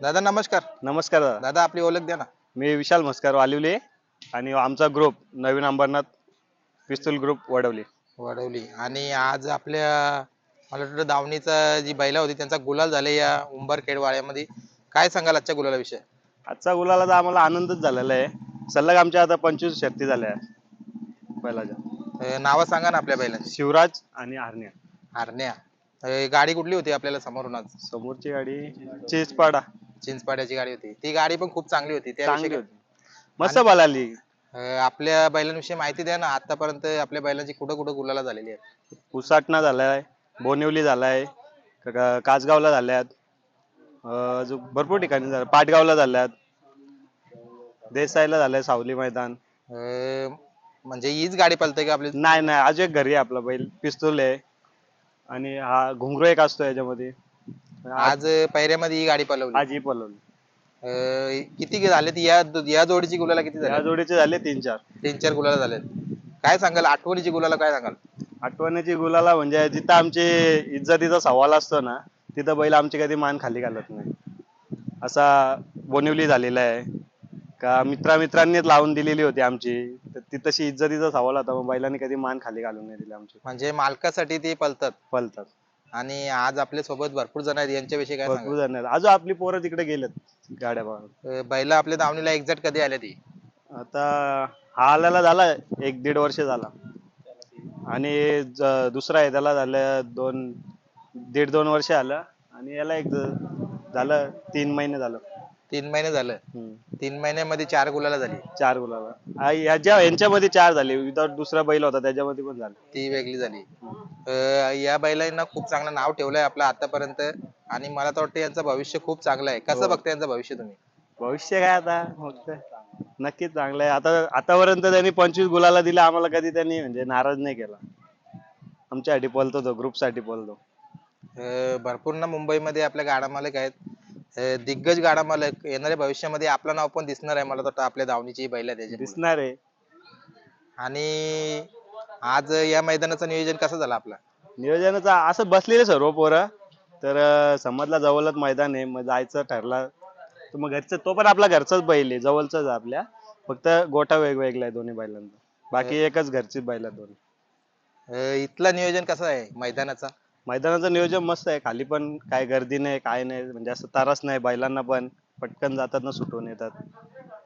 दादा नमस्कार. नमस्कार दादा. दादा आपली ओळख द्या ना. मी विशाल मस्कर वालिवले आणि आमचा ग्रुप नवीन अंबरनाथ पिस्तूल ग्रुप वडवली वडवली आणि आज आपल्या मला वाटतं दावणीचा जी बैला होती त्यांचा गुलाल झाले या उंबरखेड वाड्यामध्ये काय सांगाल आजच्या गुलालाविषयी आजचा गुलाला आम्हाला आनंदच झालेला आहे. सलग आमच्या आता पंचवीस शर्ती झाल्या बैलाच्या. अं, नावं सांगा ना आपल्या बैलांची. शिवराज आणि आरण्या. हरण्या अं, गाडी कुठली होती आपल्याला समोरून आज? समोरची गाडी चेसपाडा. चिंचपाड्याची गाडी होती. ती गाडी पण खूप चांगली होती. चांगली मस्त बलाली अं, आपल्या बैलांविषयी माहिती द्या ना आतापर्यंत आपल्या बैलांची कुठं कुठं गुलाला झालेली आहे उसाटणा झालाय बोनिवली झालाय क- क- कासगावला झाल्यात अं, अजून भरपूर ठिकाणी झाल्या पाटगावला झाल्यात. देसाईला झालंय सावली मैदान. अं, म्हणजे हीच गाडी पळते का आपली? नाही नाही अजून एक घरी आहे आपला बैल पिस्तूल आहे. आणि हा घुंगरू एक असतो याच्यामध्ये. आज पैऱ्यामध्ये ही गाडी पळवली आज ही पलवली. अं, किती झाले या या जोडीची गुलाला किती या झाले जोडीचे झाले तीन चार. तीन चार गुलाला झालेत काय सांगाल? आठवणीची गुलाला काय सांगाल? आठवणीची गुलाला म्हणजे जिथं आमची इज्जतीचा सवाल असतो ना तिथं बैल आमची कधी मान खाली घालत नाही. असा बोनिवली झालेला आहे. का मित्रा मित्रांनीच लावून दिलेली होती आमची. तर ती तशी इज्जतीचा सवाल होता मग बैलांनी कधी मान खाली घालून नाही दिली आमची. म्हणजे मालकासाठी ते पळतात पलतात. आणि आज आपल्यासोबत भरपूर जण आहेत यांच्याविषयी काय भरपूर सांगाल? जण आहेत. अजून आपली पोरं तिकडे गेलेत गाड्या अं, बैला आपल्या दावणीला एक्झॅक्ट कधी आल्या ती? आता हा आल्याला झाला एक दीड वर्ष झाला. आणि ज- दुसरा आहे त्याला झालं दोन दीड दोन वर्ष आलं. आणि याला एक ज- झालं तीन महिने झालं. तीन महिने झालं. हम्म. तीन महिन्यामध्ये चार गुलाला झाली. चार गुलाला. यांच्यामध्ये चार झाले. विदाउट दुसरा बैल होता त्याच्यामध्ये पण झाले. ती वेगळी झाली. अं, या बैलांना खूप चांगलं नाव ठेवलंय आपलं आतापर्यंत. आणि मला तर वाटतं यांचं भविष्य खूप चांगलं आहे. कसं हो. बघता यांचं भविष्य तुम्ही? भविष्य काय आता? नक्कीच चांगलं आहे. आता आतापर्यंत त्यांनी पंचवीस गुलाला दिला आम्हाला कधी त्यांनी म्हणजे नाराज नाही केला. आमच्यासाठी पळतो तो ग्रुपसाठी पळतो. अं, भरपूर ना मुंबईमध्ये आपल्या गाडा मालक आहेत. अं, दिग्गज गाडा मालक येणाऱ्या भविष्यामध्ये आपलं नाव पण दिसणार आहे मला तर वाटतं आपल्या धावणीची बैल आहे त्याच्यामुळे. दिसणार आहे. आणि आज या मैदानाचं नियोजन कसं झालं आपलं? नियोजनाचं असं बसलेले सर्व पोरं. तर अं, समजला जवळच मैदान आहे. मग जायचं ठरला. तर मग घरचं तो पण आपला घरचाच बैल आहे. जवळचाच आहे आपल्या. फक्त गोठा वेगवेगळा आहे दोन्ही बैलांचा. बाकी एकच घरचीच बैल आहेत दोन्ही. अं, इथलं नियोजन कसं आहे मैदानाचं? मैदानाचं नियोजन मस्त आहे. खाली पण काय गर्दी नाही काय नाही. म्हणजे असं त्रास नाही. बैलांना पण पटकन जातात ना सुटून येतात.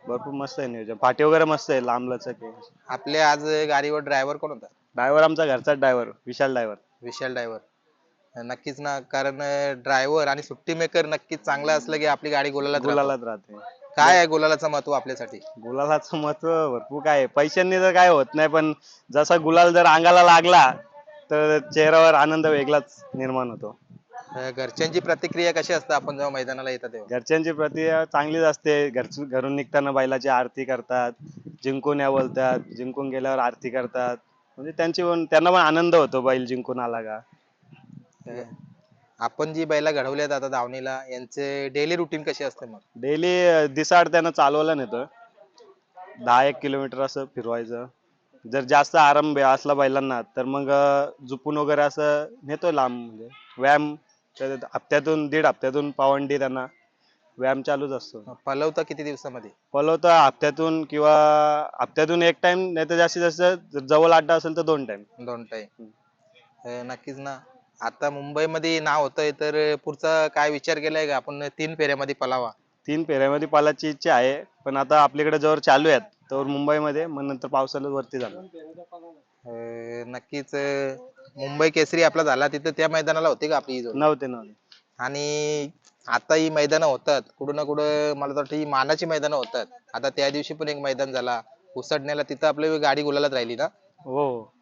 भरपूर मस्त आहे नियोजन. पाठी वगैरे मस्त आहे लांब लचक आहे. आपल्या आज गाडीवर ड्रायव्हर कोण होता? ड्रायव्हर आमचा घरचाच driver Vishal driver. Vishal driver. नक्कीच ना कारण ड्रायव्हर आणि सुट्टी मेकर नक्कीच चांगला असलं की आपली गाडी गुलाला गुलालात राहते. काय आहे गुलालाचं महत्त्व आपल्यासाठी? गुलालाचं महत्त्व भरपूर काय आहे. पैशांनी तर काय होत नाही पण जसा गुलाल जर अंगाला लागला तर चेहऱ्यावर आनंद वेगळाच निर्माण होतो. घरच्यांची प्रतिक्रिया कशी असते? आपण जेव्हा मैदानाला येतात तेव्हा. घरच्यांची प्रतिक्रिया चांगलीच असते. घरच घरून निघताना बैलाची आरती करतात. जिंकून या बोलतात. जिंकून गेल्यावर आरती करतात. म्हणजे त्यांची पण त्यांना पण आनंद होतो बैल जिंकून आला का? अं, आपण जी बैला घडवल्यात आता धावणीला यांचे डेली रुटीन कशी असते मग? डेली दिसाड त्यांना चालवायला नेतो. दहा एक किलोमीटर असं फिरवायचं. जर जास्त आराम बे- असला बैलांना तर मग अं, झुपून वगैरे असं नेतोय लांब. म्हणजे व्यायाम तर हप्त्यातून दीड हप्त्यातून पावंडी त्यांना व्यायाम चालूच असतो. पलवता किती दिवसामध्ये? पलवतं हप्त्यातून किंवा हप्त्यातून एक टाइम नाही तर जास्तीत जास्त जवळ अड्डा असेल तर दोन टाइम दोन टाइम नक्कीच ना. आता मुंबईमध्ये नाव होतंय तर पुढचा काय विचार केलाय का? आपण तीन फेऱ्यामध्ये पलावा. तीन फेऱ्यामध्ये पालाची इच्छा आहे पण आता आपल्याकडे जवळ चालू आहेत तर मुंबईमध्ये मग नंतर पावसाला वरती जाणार. नक्कीच मुंबई केसरी आपला झाला तिथं त्या मैदानाला होती का आपली ही जोडी? नव्हते नव्हते. आणि आता ही मैदानं होतात. कुठं ना कुठं मला तर वाटतं ही मानाची मैदानं होतात. आता त्या दिवशी पण एक मैदान झाला. उसडण्याला तिथं आपली गाडी गुलालात राहिली ना? हो.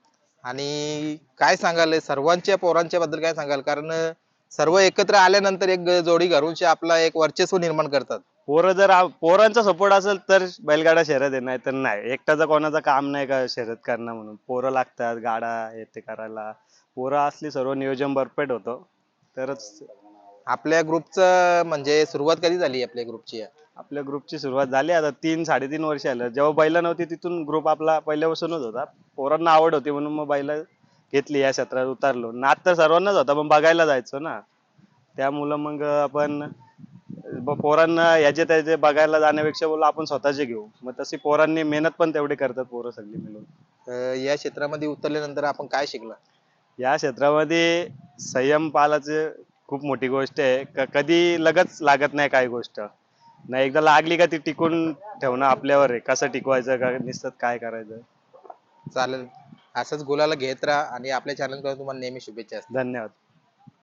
आणि काय सांगाल सर्वांच्या पोरांच्या बद्दल काय सांगाल? कारण सर्व एकत्र आल्यानंतर एक जोडी घरूनची आपला एक वर्चस्व निर्माण करतात. पोरं जर आ- पोरांचा सपोर्ट असेल तर बैलगाडा शर्यत आहे नाही तर नाही. एकट्याचं कोणाचं काम नाही का शर्यत करणं म्हणून? पोरं लागतात गाडा हे ते करायला. पोरं असली सर्व नियोजन परफेक्ट होतं. तरच आपल्या ग्रुपचं म्हणजे सुरुवात कधी झाली आपल्या ग्रुपची? आपल्या ग्रुपची सुरुवात झाली. आता तीन साडेतीन वर्ष आलं. जेव्हा बैल नव्हती तिथून ग्रुप आपला पहिल्यापासूनच होता. पोरांना आवड होती म्हणून मग बैल घेतली या क्षेत्रात उतरलो. नाद तर सर्वांनाच होता पण बघायला जायचो ना. त्यामुळं मग आपण ब- पोरांना याचे त्याचे बघायला जाण्यापेक्षा बोललो आपण स्वतःचे घेऊ. मग तशी पोरांनी मेहनत पण तेवढी करतात पोरं सगळी मिळून. अं, या क्षेत्रामध्ये उतरल्यानंतर आपण काय शिकला? या क्षेत्रामध्ये संयम पालाचे खूप मोठी गोष्ट आहे. क- कधी लगच लागत नाही काही गोष्ट. नाही एकदा लागली का ती टिकून ठेवणं आपल्यावर आहे. कसं टिकवायचं का नुसतं काय करायचं? चालेल. असंच गुलाला घेत राहा आणि आपल्या चॅनल तुम्हाला नेहमी शुभेच्छा असतील. धन्यवाद.